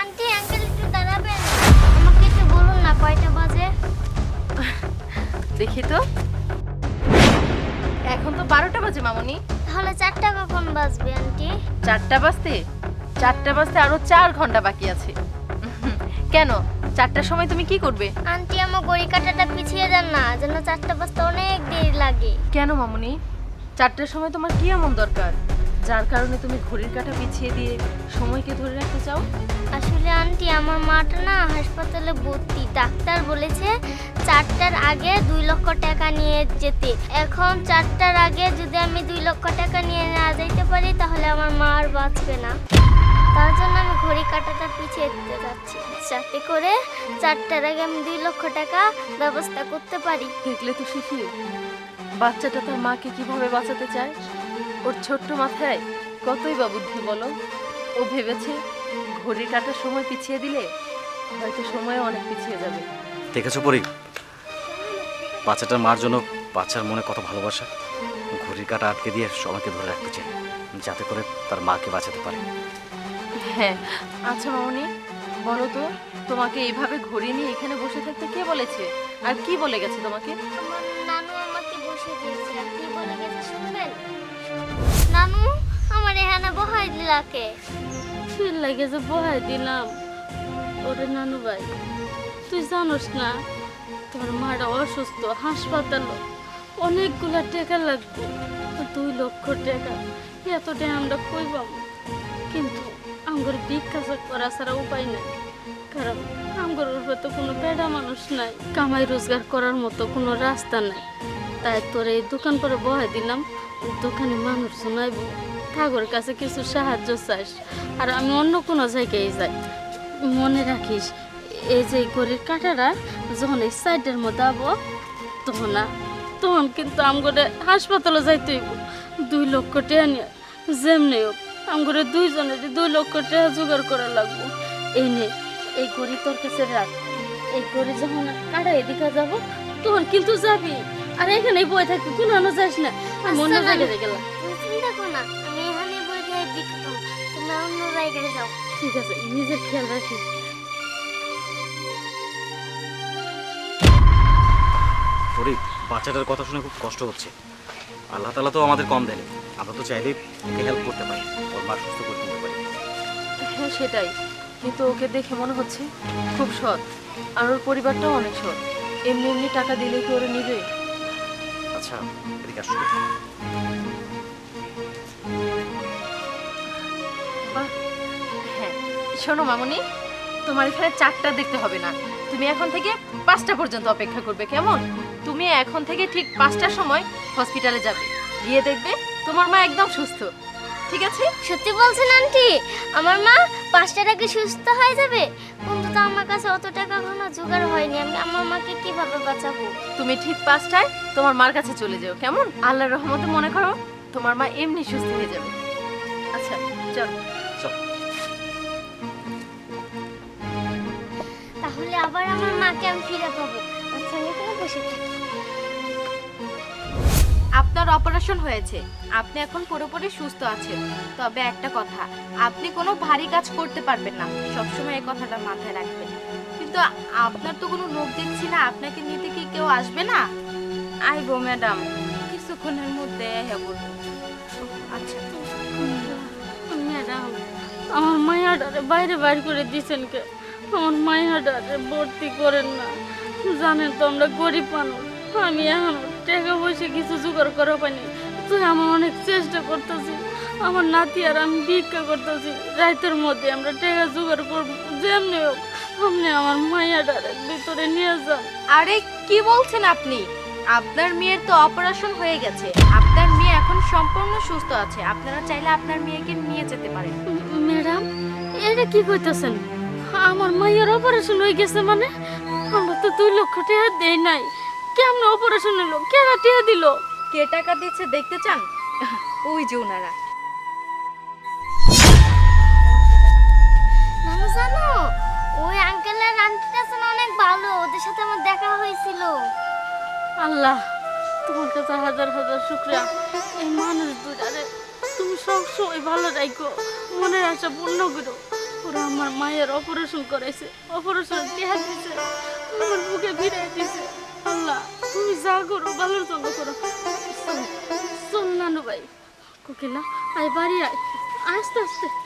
Aunty uncle একটু দাঁড়াবেন। আমাকে একটু বলুন না কয়টা বাজে? দেখি তো। এখন তো বারোটা বাজে মামনি। তাহলে চারটা কখন বাজবে আন্টি? চারটা বাজতে? চারটা বাজতে আরও চার ঘণ্টা বাকি আছে। কেন? চারটার সময় তুমি কি করবে? আন্টি আমার গড়ি কাটাটা পিছিয়ে দেন না যেন চারটা বাজতে অনেক দেরি লাগে। কেন মামনি? চারটার সময় তোমার কি এমন দরকার? যার কারণে তুমি ঘড়ির কাঁটা পিছিয়ে দিয়ে সময়কে ধরে রাখতে চাও? আসলে আন্টি আমার মাটা না হাসপাতালে ভর্তি। ডাক্তার বলেছে চারটার আগে দুই লক্ষ টাকা নিয়ে যেতে। এখন চারটার আগে যদি আমি দুই লক্ষ টাকা নিয়ে না যাইতে পারি তাহলে আমার মা আর বাঁচবে না। তার জন্য আমি ঘড়ি কাটাটা পিছিয়ে দিতে যাচ্ছি। যাতে করে চারটার আগে আমি দুই লক্ষ টাকা ব্যবস্থা করতে পারি। দেখলে তো শিখি বাচ্চাটা তার মাকে কীভাবে বাঁচাতে চায়? ওর ছোট্ট মাথায় কতই বা বুদ্ধি বলো? ও ভেবেছে ঘড়ির কাটার সময় পিছিয়ে দিলে হয়তো সময় অনেক পিছিয়ে যাবে। দেখেছ পরি? বাচ্চাটার মার জন্য বাচ্চার মনে কত ভালোবাসা। ঘড়ির কাটা আটকে দিয়ে সময়কে ধরে রাখতে চাই যাতে করে তার মাকে বাঁচাতে পারে। হ্যাঁ আচ্ছা মামনি বলো তো তোমাকে এইভাবে ঘড়ি নিয়ে এখানে বসে থাকতে কে বলেছে? আর কি বলে গেছে তোমাকে? আমার নানু আমাকে বসে দিয়েছে কি বলে গেছে শুনবেন? নানু, আমার এখানে বহাই দিলাকে। তুই লাগে যে বহাই দিলাম। ওরে নানু ভাই, তুই জানোস না, তোর মাটা অসুস্থ হাসপাতাল অনেকগুলা টাকা লাগবে। দুই লক্ষ টাকা, এতটাই আমরা কই পাবো কিন্তু আমগর ভিক্ষা করা ছাড়া উপায় নেই। কারণ আমগর উপরে তো কোনো বেড়া মানুষ নাই। কামাই রোজগার করার মতো কোনো রাস্তা নাই। তাই তোর এই দোকান পরে বহাই দিলাম। দোকানে মানুষ শোনাইব। ঠাকুর কাছে কিছু সাহায্য চাস। আর আমি অন্য কোনো জায়গায় যাই। মনে রাখিস, এই যে ঘড়ির কাঁটারা যখন এই সাইডের মধ্যে আবো, তখন তখন কিন্তু আমগরে হাসপাতালে যাইতে দুই লক্ষ টাকা নিয়ে যেমনি হোক আমগরে দুইজনের দুই লক্ষ টাকা জোগাড় করা লাগবো। এই নে, এই ঘড়ি তোর কাছে রাখ। এই ঘড়ি যখন কাটা এদিকে যাব তখন কিন্তু যাবি। আর এখানে বই থাকবি কোনো আনো যাস না আমি অন্য আচ্ছা, জায়গায় গেলাম। তুমি চিন্তা করো না আমি এখানে বই দিয়ে বিক্রি তুমি অন্য জায়গায় যাও। ঠিক আছে নিজের খেয়াল রাখিস পরি বাচ্চাটার কথা শুনে খুব কষ্ট হচ্ছে। আল্লাহ তালা তো আমাদের কম দেয়নি আমরা তো চাইলেই ওকে হেল্প করতে পারি ওর মা সুস্থ করে দিতে পারি। হ্যাঁ সেটাই। কিন্তু ওকে দেখে মনে হচ্ছে খুব সৎ আর ওর পরিবারটাও অনেক সৎ। এমনি এমনি টাকা দিলে কি ওরা নিবে। আচ্ছা এদিকে আসো। হ্যাঁ শোনো মামনি তোমার এখানে চারটা দেখতে হবে না। তুমি এখন থেকে পাঁচটা পর্যন্ত অপেক্ষা করবে কেমন? তুমি এখন থেকে ঠিক পাঁচটার সময় হসপিটালে যাবে। গিয়ে দেখবে তোমার মা একদম সুস্থ। ঠিক আছে? সত্যি বলছেন আন্টি আমার মা পাঁচটার আগে সুস্থ হয়ে যাবে? কাছে অত টাকা এখনও জোগাড় হয়নি। আমি আমার মাকে কীভাবে বাঁচাবো? তুমি ঠিক পাঁচটায় তোমার মার কাছে চলে যাও কেমন? আল্লাহর রহমতে মনে করো তোমার মা এমনি সুস্থ হয়ে যাবে। আচ্ছা চল। চল। তাহলে আবার আমার মাকে আমি ফিরে পাবো। আচ্ছা আমি এখানে বসে থাকি। আপনার অপারেশন হয়েছে। আপনি এখন পুরোপুরি সুস্থ আছেন। তবে একটা কথা আপনি কোনো ভারী কাজ করতে পারবেন না। সবসময় এই কথাটা মাথায় রাখবেন। কিন্তু আপনার তো কোনো লোক দেখছি না আপনাকে নিতে কি কেউ আসবে না? আইবো ম্যাডাম। কিছুক্ষণের মধ্যে হ্যাঁ বলব আচ্ছা। ম্যাডাম আমার মায়াডারে বাইরে বাইর করে দিয়েছেন কে? আমার মায়াডারে ভর্তি করেন না। জানেন তো আমরা গরিব মানুষ। আমি এখন টাকা পয়সা কিছু জোগাড় করা পাইনি। তুই আমার অনেক চেষ্টা করতেছি আমার নাতি আর আমি ভিক্ষা করতেছি। রাতের মধ্যে আমরা টাকা জোগাড় করব। যেমনি হোক আপনি আমার মায়াডারের ভিতরে নিয়ে যান। আরে কি বলছেন আপনি? আপনার মেয়ের তো অপারেশন হয়ে গেছে। আপনার মেয়ে এখন সম্পূর্ণ সুস্থ আছে। আপনারা চাইলে আপনার মেয়েকে নিয়ে যেতে পারেন। ম্যাডাম এটা কি কইতেছেন? আমার মায়ের অপারেশন হয়ে গেছে মানে? আমরা তো দুই লক্ষ টাকা দেই নাই। কেমন অপারেশন হলো কেনা টাকা দিল? কে টাকা দিচ্ছে দেখতে চান? ওই যে ওনারা জানো ওই আঙ্কেলের আন্টিটা যেন অনেক ভালো ওদের সাথে আমার দেখা হয়েছিল। আল্লাহ তোমার কাছে হাজার হাজার শুক্রিয়া। এই মানুষ দুটারে তুমি সব সময় ভালো রাখো মনের আশা পূর্ণ করো। ওরা আমার মায়ের অপারেশন করেছে অপারেশন টেহা দিছে আমার বুকে ফিরাই দিছে। যা করো ভালোর জন্য করো শোন নানু ভাই কোকিলা আয় বাড়ি আয়। আস্তে আস্তে।